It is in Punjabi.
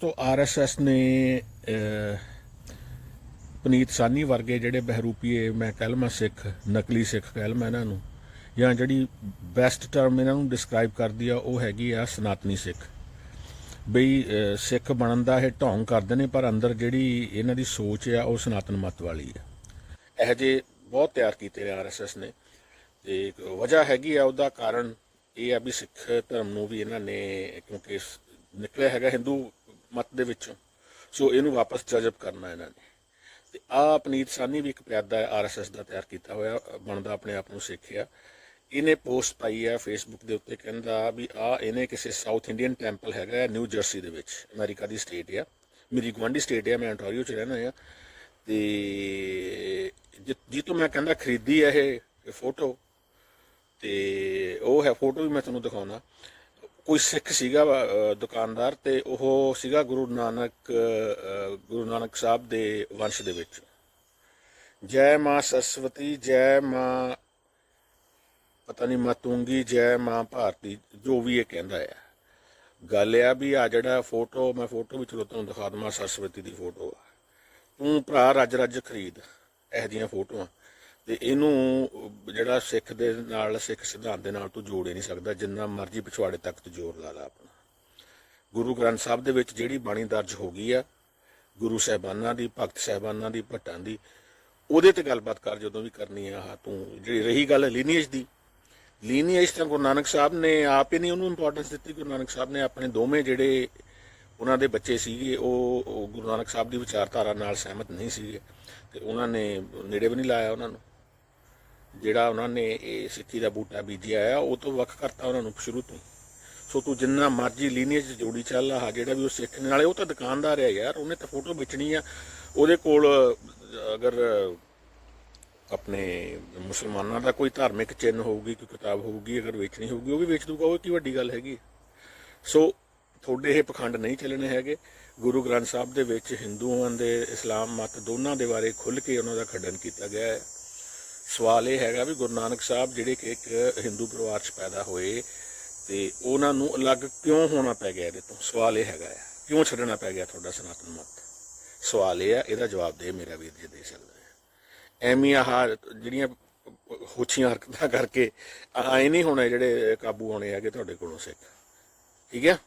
ਸੋ ਆਰਐਸਐਸ ਨੇ ਪਨੀਤ ਸਾਨੀ ਵਰਗੇ ਜਿਹੜੇ ਬਹਿਰੂਪੀਏ, ਮੈਂ ਕਲਮਾ ਸਿੱਖ, ਨਕਲੀ ਸਿੱਖ ਕਲਮਾ ਇਹਨਾਂ ਨੂੰ, ਜਾਂ ਜਿਹੜੀ ਬੈਸਟ ਟਰਮ ਇਹਨਾਂ ਨੂੰ ਡਿਸਕ੍ਰਾਈਬ ਕਰਦੀ ਆ, ਉਹ ਹੈਗੀ ਆ ਸਨਾਤਨੀ ਸਿੱਖ। ਬਈ ਸਿੱਖ ਬਣਨ ਦਾ ਇਹ ਢੋਂਗ ਕਰਦੇ ਨੇ, ਪਰ ਅੰਦਰ ਜਿਹੜੀ ਇਹਨਾਂ ਦੀ ਸੋਚ ਆ, ਉਹ ਸਨਾਤਨ ਮਤ ਵਾਲੀ ਆ। ਇਹ ਜੇ ਬਹੁਤ ਤਿਆਰ ਕੀਤੇ ਨੇ ਆਰਐਸਐਸ ਨੇ। ਤੇ ਵਜ੍ਹਾ ਹੈਗੀ ਆ, ਉਹਦਾ ਕਾਰਨ ਇਹ ਆ ਵੀ ਸਿੱਖ ਧਰਮ ਨੂੰ ਵੀ ਇਹਨਾਂ ਨੇ, ਕਿਉਂਕਿ ਨਿਕਲਿਆ ਹੈਗਾ ਹਿੰਦੂ ਮਤ ਦੇ ਵਿੱਚੋਂ। ਸੋ ਇਹਨੂੰ ਵਾਪਸ ਜਜ਼ਬ ਕਰਨਾ ਇਹਨਾਂ ਨੇ। ਤੇ ਆ ਪਨੀਤ ਸਾਨੀ ਵੀ ਇੱਕ ਪਿਆਦਾ ਆਰਐਸਐਸ ਦਾ ਤਿਆਰ ਕੀਤਾ ਹੋਇਆ, ਬਣਦਾ ਆਪਣੇ ਆਪ ਨੂੰ ਸਿੱਖਿਆ। ਇਹਨੇ ਪੋਸਟ ਪਾਈ ਆ ਫੇਸਬੁੱਕ ਦੇ ਉੱਤੇ, ਕਹਿੰਦਾ ਵੀ ਆ ਇਹਨੇ ਕਿਸੇ ਸਾਊਥ ਇੰਡੀਅਨ ਟੈਂਪਲ ਹੈਗਾ ਨਿਊ ਜਰਸੀ ਦੇ ਵਿੱਚ, ਅਮਰੀਕਾ ਦੀ ਸਟੇਟ ਆ। ਮੇਰੀ ਗਵਾਂਡੀ ਸਟੇਟ ਆ, ਮੈਂ ontario ਚ ਰਹਿਣਾ ਆ। ਤੇ ਜਿ- ਜਿਹ ਤੋਂ ਮੈਂ ਕਹਿੰਦਾ ਖਰੀਦੀ ਹੈ ਇਹ ਫੋਟੋ, ਤੇ ਉਹ ਹੈ, ਫੋਟੋ ਵੀ ਮੈਂ ਤੁਹਾਨੂੰ ਦਿਖਾਉਣਾ। ਕੋਈ ਸਿੱਖ ਸੀਗਾ ਦੁਕਾਨਦਾਰ ਤੇ ਉਹ ਸੀਗਾ ਗੁਰੂ ਨਾਨਕ ਗੁਰੂ ਨਾਨਕ ਸਾਹਿਬ ਦੇ ਵੰਸ਼ ਦੇ ਵਿੱਚ। ਜੈ ਮਾਂ ਸਰਸਵਤੀ, ਜੈ ਮਾਂ ਪਤਾ ਨਹੀਂ ਮਾਤੂੰਗੀ ਜੈ ਮਾਂ ਭਾਰਤੀ, ਜੋ ਵੀ ਇਹ ਕਹਿੰਦਾ ਹੈ ਗੱਲ ਆ ਵੀ ਆ ਜਿਹੜਾ ਫੋਟੋ, ਮੈਂ ਫੋਟੋ ਵਿੱਚ ਤੁਹਾਨੂੰ ਦਿਖਾ ਦਵਾਂ, ਸਰਸਵਤੀ ਦੀ ਫੋਟੋ ਆ। ਤੂੰ ਭਰਾ ਰੱਜ ਰੱਜ ਖਰੀਦ, ਇਹੋ ਜਿਹੀਆਂ ਫੋਟੋਆਂ। ਤੇ ਇਹਨੂੰ ਜਿਹੜਾ ਸਿੱਖ ਦੇ ਨਾਲ, ਸਿੱਖ ਸਿਧਾਂਤ ਦੇ ਨਾਲ ਤੂੰ ਜੋੜ ਹੀ ਨਹੀਂ ਸਕਦਾ, ਜਿੰਨਾ ਮਰਜ਼ੀ ਪਿਛਵਾੜੇ ਤੱਕ ਤੂੰ ਜ਼ੋਰ ਲਾ ਲਾ ਆਪਣਾ। ਗੁਰੂ ਗ੍ਰੰਥ ਸਾਹਿਬ ਦੇ ਵਿੱਚ ਜਿਹੜੀ ਬਾਣੀ ਦਰਜ ਹੋ ਗਈ ਆ, ਗੁਰੂ ਸਾਹਿਬਾਨਾਂ ਦੀ, ਭਗਤ ਸਾਹਿਬਾਨਾਂ ਦੀ, ਭੱਟਾਂ ਦੀ, ਉਹਦੇ ਤੇ ਗੱਲਬਾਤ ਕਰ, ਜਦੋਂ ਵੀ ਕਰਨੀ ਆ ਆਹ ਤੂੰ ਜਿਹੜੀ ਰਹੀ ਗੱਲ ਲੀਨੀਏਜ ਦੀ। ਲੀਨੀਏਜ ਤਾਂ ਗੁਰੂ ਨਾਨਕ ਸਾਹਿਬ ਨੇ ਆਪ ਹੀ ਨਹੀਂ ਉਹਨੂੰ ਇੰਪੋਰਟੈਂਸ ਦਿੱਤੀ, ਗੁਰੂ ਨਾਨਕ ਸਾਹਿਬ ਨੇ ਆਪਣੇ ਦੋਵੇਂ ਜਿਹੜੇ ਉਹਨਾਂ ਦੇ ਬੱਚੇ ਸੀਗੇ, ਉਹ ਉਹ ਗੁਰੂ ਨਾਨਕ ਸਾਹਿਬ ਦੀ ਵਿਚਾਰਧਾਰਾ ਨਾਲ ਸਹਿਮਤ ਨਹੀਂ ਸੀਗੇ, ਤੇ ਉਹਨਾਂ ਨੇ ਨੇੜੇ ਵੀ ਨਹੀਂ ਲਾਇਆ ਉਹਨਾਂ ਨੂੰ। ਜਿਹੜਾ ਉਹਨਾਂ ਨੇ ਇਹ ਸਿੱਖੀ ਦਾ ਬੂਟਾ ਬੀਜਿਆ ਆ, ਉਹ ਤੋਂ ਵੱਖ ਕਰਤਾ ਉਹਨਾਂ ਨੂੰ ਸ਼ੁਰੂ ਤੋਂ। ਹੀ ਸੋ ਤੂੰ ਜਿੰਨਾ ਮਰਜ਼ੀ ਲੀਨੀਏਜ ਜੋੜੀ ਚੱਲ ਆ ਜਿਹੜਾ ਵੀ ਉਹ ਸਿੱਖਣ ਵਾਲੇ ਉਹ ਤਾਂ ਦੁਕਾਨਦਾਰ ਹੈ ਯਾਰ, ਉਹਨੇ ਤਾਂ ਫੋਟੋ ਵੇਚਣੀ ਆ। ਉਹਦੇ ਕੋਲ, ਅਗਰ ਆਪਣੇ ਮੁਸਲਮਾਨਾਂ ਦਾ ਕੋਈ ਧਾਰਮਿਕ ਚਿੰਨ੍ਹ ਹੋਊਗੀ, ਕੋਈ ਕਿਤਾਬ ਹੋਊਗੀ, ਅਗਰ ਵੇਚਣੀ ਹੋਊਗੀ, ਉਹ ਵੀ ਵੇਚ ਦੂਗਾ ਉਹ ਕੀ ਵੱਡੀ ਗੱਲ ਹੈਗੀ ਸੋ ਤੁਹਾਡੇ ਇਹ ਪਖੰਡ ਨਹੀਂ ਚੱਲਣੇ ਹੈਗੇ। ਗੁਰੂ ਗ੍ਰੰਥ ਸਾਹਿਬ ਦੇ ਵਿੱਚ ਹਿੰਦੂਆਂ ਦੇ, ਇਸਲਾਮ ਮਤ ਦੋਨਾਂ ਦੇ ਬਾਰੇ ਖੁੱਲ੍ਹ ਕੇ ਉਹਨਾਂ ਦਾ ਖੰਡਨ ਕੀਤਾ ਗਿਆ ਹੈ। ਸਵਾਲ ਇਹ ਹੈਗਾ ਵੀ ਗੁਰੂ ਨਾਨਕ ਸਾਹਿਬ ਜਿਹੜੇ ਕਿ ਇੱਕ ਹਿੰਦੂ ਪਰਿਵਾਰ 'ਚ ਪੈਦਾ ਹੋਏ ਤੇ ਉਹਨਾਂ ਨੂੰ ਅਲੱਗ ਕਿਉਂ ਹੋਣਾ ਪੈ ਗਿਆ ਇਹਦੇ ਤੋਂ? ਸਵਾਲ ਇਹ ਹੈਗਾ ਹੈ ਕਿਉਂ ਛੱਡਣਾ ਪੈ ਗਿਆ ਤੁਹਾਡਾ ਸਨਾਤਨ ਮਤ? ਸਵਾਲ ਇਹ ਆ, ਇਹਦਾ ਜਵਾਬ ਦੇ ਮੇਰਾ ਵੀਰ ਜੀ, ਦੇ ਸਕਦਾ ਹੈ ਐਵੇਂ ਆਹ ਜਿਹੜੀਆਂ ਹੋਛੀਆਂ ਹਰਕਤਾਂ ਕਰਕੇ ਆਏ ਨਹੀਂ ਹੋਣੇ ਜਿਹੜੇ ਕਾਬੂ ਆਉਣੇ ਹੈਗੇ ਤੁਹਾਡੇ ਕੋਲੋਂ ਸਿੱਖ। ਠੀਕ ਹੈ